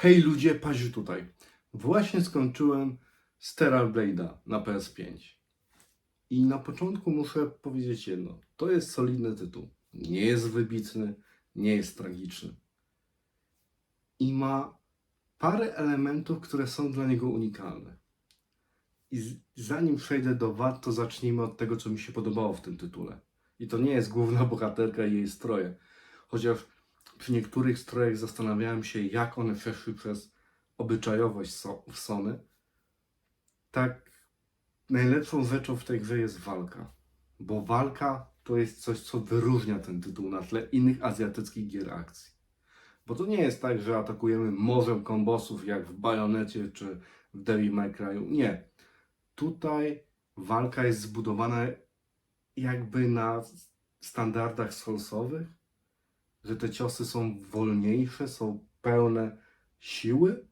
Hej ludzie, Paziu tutaj. Właśnie skończyłem Steral Blade'a na PS5. I na początku muszę powiedzieć jedno. To jest solidny tytuł. Nie jest wybitny, nie jest tragiczny. I ma parę elementów, które są dla niego unikalne. I zanim przejdę do wad, to zacznijmy od tego, co mi się podobało w tym tytule. I to nie jest główna bohaterka i jej stroje. Chociaż przy niektórych strojach zastanawiałem się, jak one przeszły przez obyczajowość so- w Sony. Tak, najlepszą rzeczą w tej grze jest walka. Bo walka to jest coś, co wyróżnia ten tytuł na tle innych azjatyckich gier akcji. Bo to nie jest tak, że atakujemy morzem kombosów jak w Bajonecie czy w Devil May Cry'u. Nie. Tutaj walka jest zbudowana jakby na standardach solsowych, że te ciosy są wolniejsze, są pełne siły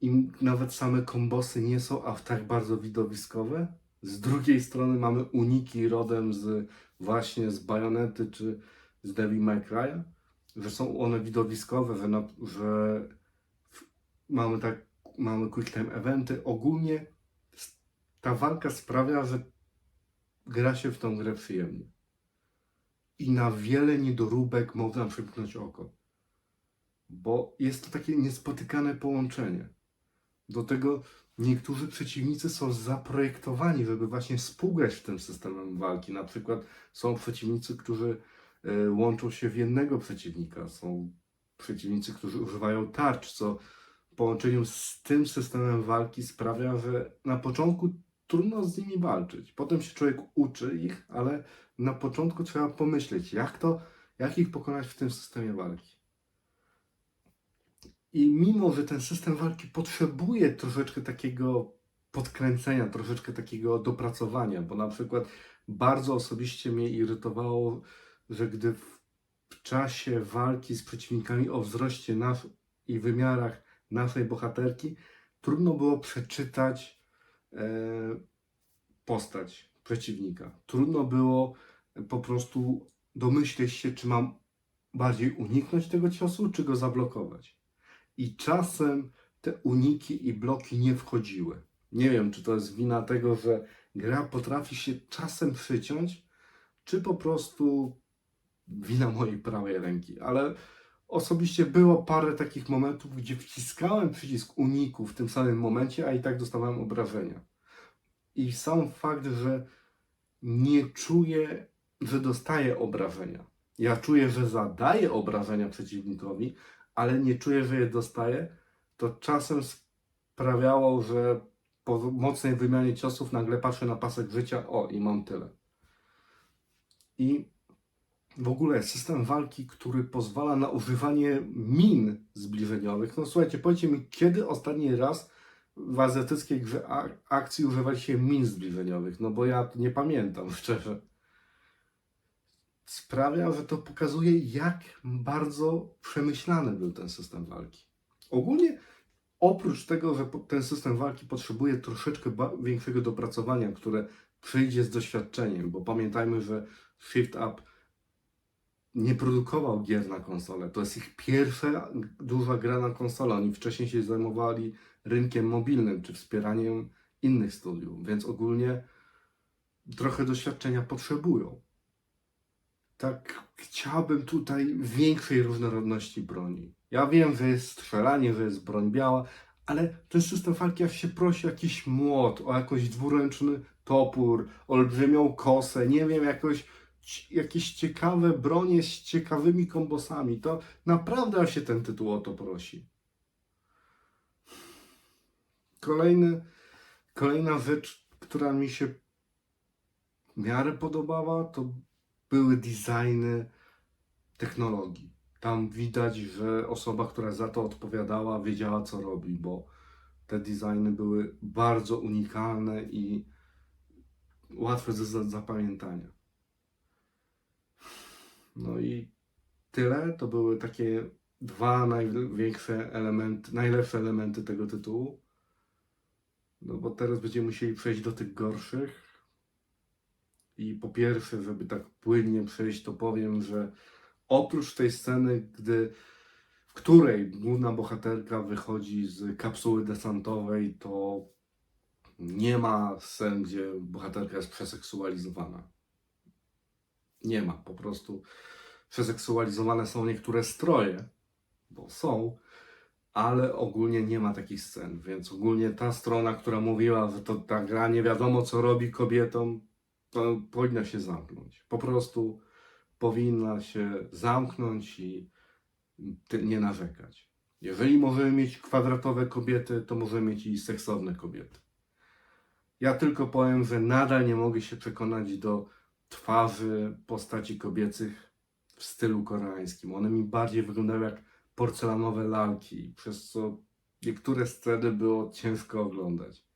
i nawet same kombosy nie są aż tak bardzo widowiskowe. Z drugiej strony mamy uniki rodem z właśnie z Bajonety czy z Devil May Cry'a, że są one widowiskowe, że, na, że w- mamy tak mamy quick time eventy. Ogólnie ta walka sprawia, że gra się w tą grę przyjemnie i na wiele niedoróbek można przymknąć oko. Bo jest to takie niespotykane połączenie. Do tego niektórzy przeciwnicy są zaprojektowani, żeby właśnie współgrać w tym systemem walki. Na przykład są przeciwnicy, którzy e, łączą się w jednego przeciwnika. Są przeciwnicy, którzy używają tarcz, co w połączeniu z tym systemem walki sprawia, że na początku trudno z nimi walczyć. Potem się człowiek uczy ich, ale na początku trzeba pomyśleć, jak to, jak ich pokonać w tym systemie walki. I mimo, że ten system walki potrzebuje troszeczkę takiego podkręcenia, troszeczkę takiego dopracowania, bo na przykład bardzo osobiście mnie irytowało, że gdy w czasie walki z przeciwnikami o wzroście nas i wymiarach naszej bohaterki trudno było przeczytać postać przeciwnika. Trudno było po prostu domyśleć się, czy mam bardziej uniknąć tego ciosu, czy go zablokować. I czasem te uniki i bloki nie wchodziły. Nie wiem, czy to jest wina tego, że gra potrafi się czasem przyciąć, czy po prostu wina mojej prawej ręki. Ale osobiście było parę takich momentów, gdzie wciskałem przycisk uniku w tym samym momencie, a i tak dostawałem obrażenia. I sam fakt, że nie czuję, że dostaję obrażenia. Ja czuję, że zadaję obrażenia przeciwnikowi, ale nie czuję, że je dostaję, to czasem sprawiało, że po mocnej wymianie ciosów nagle patrzę na pasek życia, o i mam tyle. I w ogóle system walki, który pozwala na używanie min zbliżeniowych. No słuchajcie, powiedzcie mi, kiedy ostatni raz w azjatyckiej grze ak- akcji używaliście min zbliżeniowych? No bo ja nie pamiętam, szczerze. Sprawia, że to pokazuje, jak bardzo przemyślany był ten system walki. Ogólnie, oprócz tego, że ten system walki potrzebuje troszeczkę większego dopracowania, które przyjdzie z doświadczeniem, bo pamiętajmy, że Shift Up nie produkował gier na konsolę. To jest ich pierwsza duża gra na konsolę. Oni wcześniej się zajmowali rynkiem mobilnym czy wspieraniem innych studiów, więc ogólnie trochę doświadczenia potrzebują. Tak, chciałbym tutaj większej różnorodności broni. Ja wiem, że jest strzelanie, że jest broń biała, ale ten system walki się prosi o jakiś młot, o jakiś dwuręczny topór, olbrzymią kosę, nie wiem, jakoś jakieś ciekawe bronie z ciekawymi kombosami, to naprawdę się ten tytuł o to prosi. Kolejny, kolejna rzecz, która mi się w miarę podobała, to były designy technologii. Tam widać, że osoba, która za to odpowiadała, wiedziała co robi, bo te designy były bardzo unikalne i łatwe do za- zapamiętania. No i tyle. To były takie dwa największe elementy, najlepsze elementy tego tytułu. No bo teraz będziemy musieli przejść do tych gorszych. I po pierwsze, żeby tak płynnie przejść, to powiem, że oprócz tej sceny, gdy w której główna bohaterka wychodzi z kapsuły desantowej, to nie ma scen, gdzie bohaterka jest przeseksualizowana. Nie ma, po prostu przeseksualizowane są niektóre stroje, bo są, ale ogólnie nie ma takich scen, więc ogólnie ta strona, która mówiła, że to ta gra nie wiadomo co robi kobietom, to powinna się zamknąć. Po prostu powinna się zamknąć i nie narzekać. Jeżeli możemy mieć kwadratowe kobiety, to możemy mieć i seksowne kobiety. Ja tylko powiem, że nadal nie mogę się przekonać do twarzy postaci kobiecych w stylu koreańskim. One mi bardziej wyglądają jak porcelanowe lalki, przez co niektóre sceny było ciężko oglądać.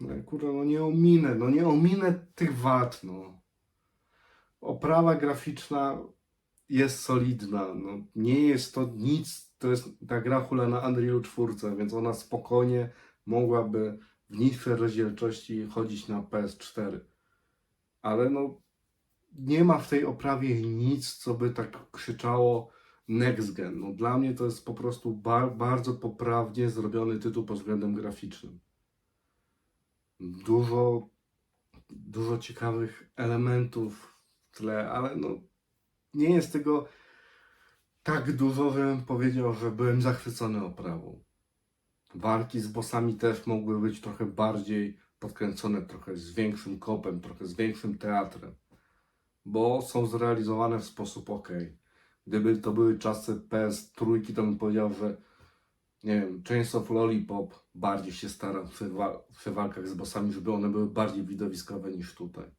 No kurwa, no nie ominę, no nie ominę tych wad, no. Oprawa graficzna jest solidna, no nie jest to nic, to jest ta gra hula na Unreal 4, więc ona spokojnie mogłaby w niższej rozdzielczości chodzić na PS4. Ale no nie ma w tej oprawie nic, co by tak krzyczało next gen. No, dla mnie to jest po prostu ba- bardzo poprawnie zrobiony tytuł pod względem graficznym. Dużo, dużo ciekawych elementów w tle, ale no nie jest tego tak dużo, żebym powiedział, że byłem zachwycony oprawą. Walki z bossami też mogły być trochę bardziej podkręcone, trochę z większym kopem, trochę z większym teatrem, bo są zrealizowane w sposób ok. Gdyby to były czasy PS3, to bym powiedział, że nie wiem, Chains of Lollipop bardziej się stara przy, wa- walkach z bossami, żeby one były bardziej widowiskowe niż tutaj.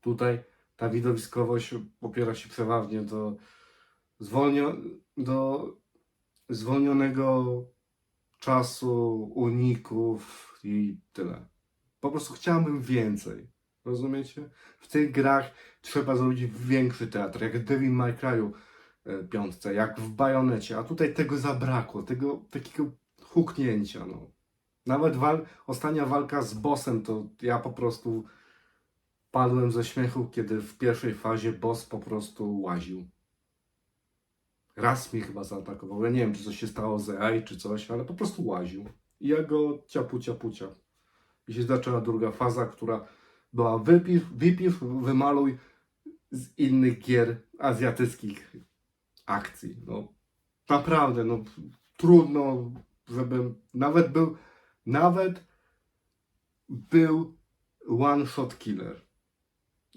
Tutaj ta widowiskowość opiera się przeważnie do, zwolnio, do zwolnionego czasu, uników i tyle. Po prostu chciałbym więcej. Rozumiecie? W tych grach trzeba zrobić większy teatr, jak w Devil May Cry'u e, piątce, jak w Bajonecie, a tutaj tego zabrakło, tego takiego huknięcia, no. Nawet wal, ostatnia walka z bossem, to ja po prostu padłem ze śmiechu, kiedy w pierwszej fazie boss po prostu łaził. Raz mnie chyba zaatakował. Ja nie wiem, czy coś się stało z AI, czy coś, ale po prostu łaził. I ja go ciapu, ciapu, ciapu. I się zaczęła druga faza, która była wypisz, wypisz, wymaluj z innych gier azjatyckich akcji. No, naprawdę, no, trudno, żebym nawet był, nawet był one shot killer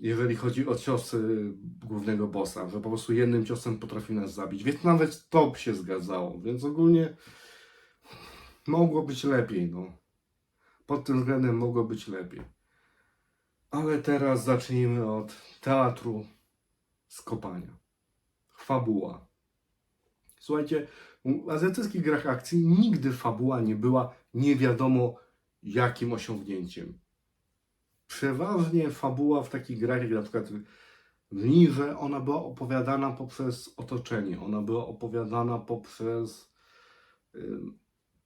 jeżeli chodzi o ciosy głównego bossa, że po prostu jednym ciosem potrafi nas zabić. Więc nawet to się zgadzało. Więc ogólnie mogło być lepiej, no. Pod tym względem mogło być lepiej. Ale teraz zacznijmy od teatru skopania. Fabuła. Słuchajcie, w azjatyckich grach akcji nigdy fabuła nie była nie wiadomo jakim osiągnięciem przeważnie fabuła w takich grach, jak na przykład w Nirze, ona była opowiadana poprzez otoczenie, ona była opowiadana poprzez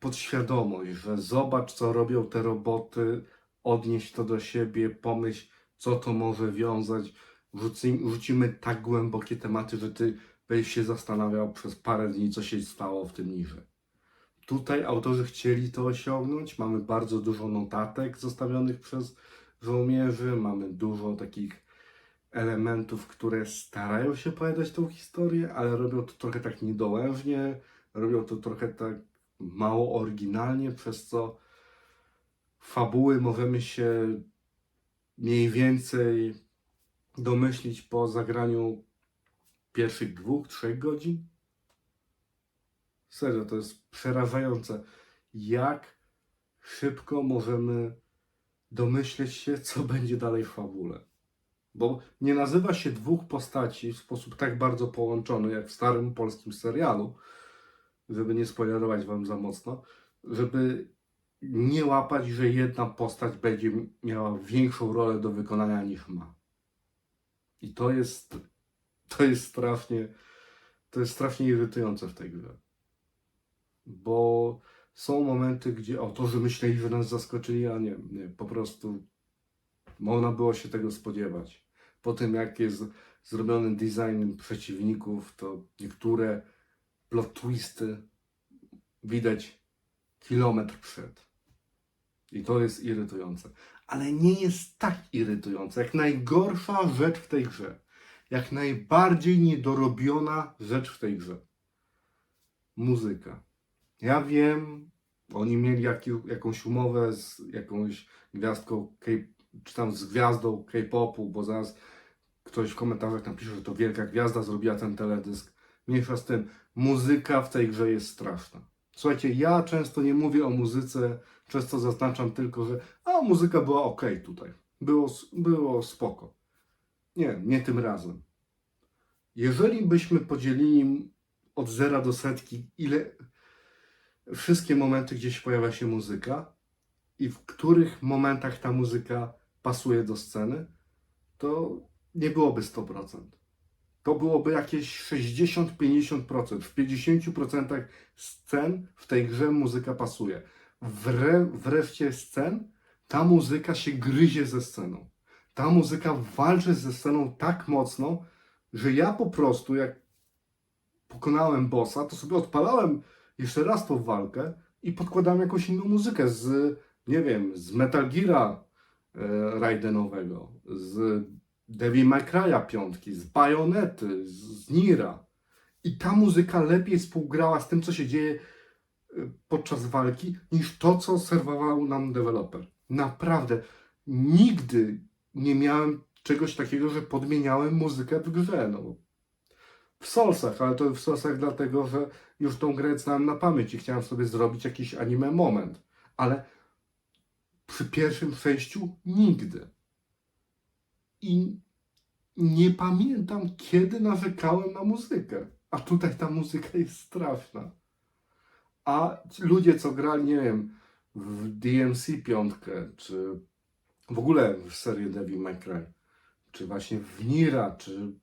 podświadomość, że zobacz, co robią te roboty, odnieś to do siebie, pomyśl, co to może wiązać, Rzuci, rzucimy tak głębokie tematy, że ty będziesz się zastanawiał przez parę dni, co się stało w tym Nirze. Tutaj autorzy chcieli to osiągnąć, mamy bardzo dużo notatek zostawionych przez żołnierzy, mamy dużo takich elementów, które starają się opowiadać tą historię, ale robią to trochę tak niedołężnie, robią to trochę tak mało oryginalnie, przez co fabuły możemy się mniej więcej domyślić po zagraniu pierwszych dwóch, trzech godzin. Serio, to jest przerażające, jak szybko możemy domyśleć się, co będzie dalej w fabule. Bo nie nazywa się dwóch postaci w sposób tak bardzo połączony, jak w starym polskim serialu, żeby nie spoilerować wam za mocno, żeby nie łapać, że jedna postać będzie miała większą rolę do wykonania niż ma. I to jest, to jest strasznie, to jest strasznie irytujące w tej grze. Bo są momenty, gdzie autorzy myśleli, że nas zaskoczyli, a nie, nie, po prostu można było się tego spodziewać. Po tym, jak jest zrobiony design przeciwników, to niektóre plot twisty widać kilometr przed. I to jest irytujące. Ale nie jest tak irytujące, jak najgorsza rzecz w tej grze. Jak najbardziej niedorobiona rzecz w tej grze. Muzyka. Ja wiem, oni mieli jaki, jakąś umowę z jakąś gwiazdką, K, czy tam z gwiazdą K-popu, bo zaraz ktoś w komentarzach napisze, że to wielka gwiazda zrobiła ten teledysk. Mniejsza z tym, muzyka w tej grze jest straszna. Słuchajcie, ja często nie mówię o muzyce, często zaznaczam tylko, że a muzyka była ok tutaj. Było, było spoko. Nie, nie tym razem. Jeżeli byśmy podzielili od zera do setki, ile wszystkie momenty, gdzie się pojawia się muzyka i w których momentach ta muzyka pasuje do sceny, to nie byłoby 100%. To byłoby jakieś 60-50%. W 50% scen w tej grze muzyka pasuje. Wre, wreszcie scen ta muzyka się gryzie ze sceną. Ta muzyka walczy ze sceną tak mocno, że ja po prostu, jak pokonałem bossa, to sobie odpalałem jeszcze raz tą walkę i podkładałem jakąś inną muzykę z, nie wiem, z Metal Geara e, Raidenowego, z Devil May piątki, z Bajonety, z, Nira. I ta muzyka lepiej współgrała z tym, co się dzieje e, podczas walki, niż to, co serwował nam deweloper. Naprawdę, nigdy nie miałem czegoś takiego, że podmieniałem muzykę w grze. No. W Soulsach, ale to w Soulsach dlatego, że już tą grę znałem na pamięć i chciałem sobie zrobić jakiś anime moment. Ale przy pierwszym przejściu nigdy. I nie pamiętam, kiedy narzekałem na muzykę. A tutaj ta muzyka jest straszna. A ludzie, co grali, nie wiem, w DMC piątkę, czy w ogóle w serię Devil May Cry, czy właśnie w Nira, czy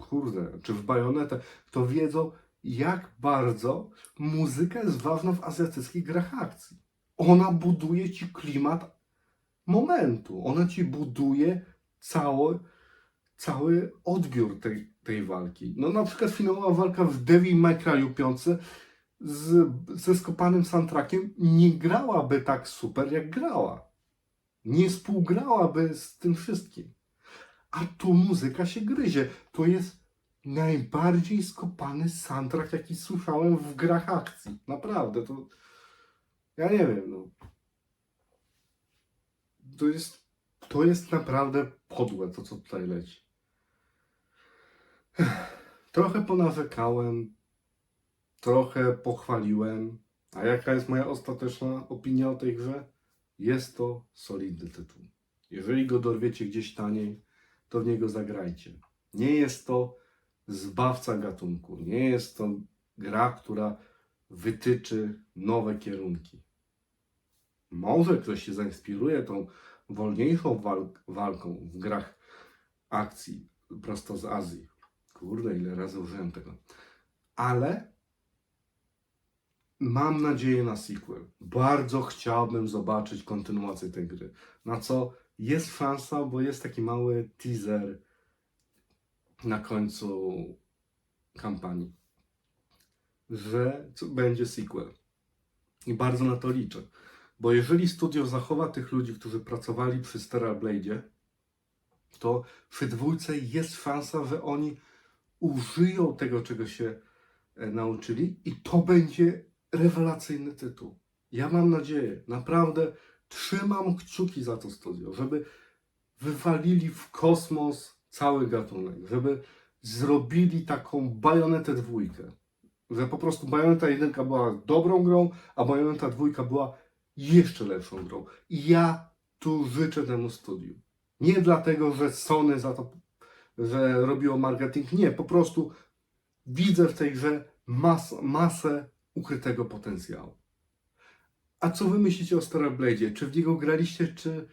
kurde, czy w Bajonetę, to wiedzą, jak bardzo muzyka jest ważna w azjatyckich grach akcji. Ona buduje ci klimat momentu. Ona ci buduje cały, cały odbiór tej, tej walki. No na przykład finałowa walka w Devil May Cry 5 z, ze skopanym soundtrackiem nie grałaby tak super, jak grała. Nie współgrałaby z tym wszystkim. A tu muzyka się gryzie. To jest najbardziej skopany soundtrack, jaki słyszałem w grach akcji. Naprawdę, to... Ja nie wiem, no. To jest, to jest naprawdę podłe, to co tutaj leci. Trochę ponarzekałem, trochę pochwaliłem. A jaka jest moja ostateczna opinia o tej grze? Jest to solidny tytuł. Jeżeli go dorwiecie gdzieś taniej, to w niego zagrajcie. Nie jest to zbawca gatunku. Nie jest to gra, która wytyczy nowe kierunki. Może ktoś się zainspiruje tą wolniejszą walk walką w grach akcji prosto z Azji. Kurde, ile razy użyłem tego. Ale mam nadzieję na sequel. Bardzo chciałbym zobaczyć kontynuację tej gry. Na co jest szansa, bo jest taki mały teaser na końcu kampanii, że będzie sequel. I bardzo na to liczę. Bo jeżeli studio zachowa tych ludzi, którzy pracowali przy Steral Blade'zie, to przy dwójce jest szansa, że oni użyją tego, czego się e, nauczyli i to będzie rewelacyjny tytuł. Ja mam nadzieję, naprawdę trzymam kciuki za to studio, żeby wywalili w kosmos cały gatunek, żeby zrobili taką bajonetę dwójkę. Że po prostu bajoneta jedynka była dobrą grą, a bajoneta dwójka była jeszcze lepszą grą. I ja tu życzę temu studiu. Nie dlatego, że Sony za to, że robiło marketing. Nie, po prostu widzę w tej grze mas, masę ukrytego potencjału. A co wy myślicie o Star Blade'zie? Czy w niego graliście, czy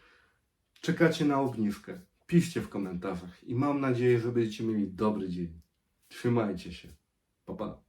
czekacie na obniżkę? Piszcie w komentarzach i mam nadzieję, że będziecie mieli dobry dzień. Trzymajcie się. Pa, pa.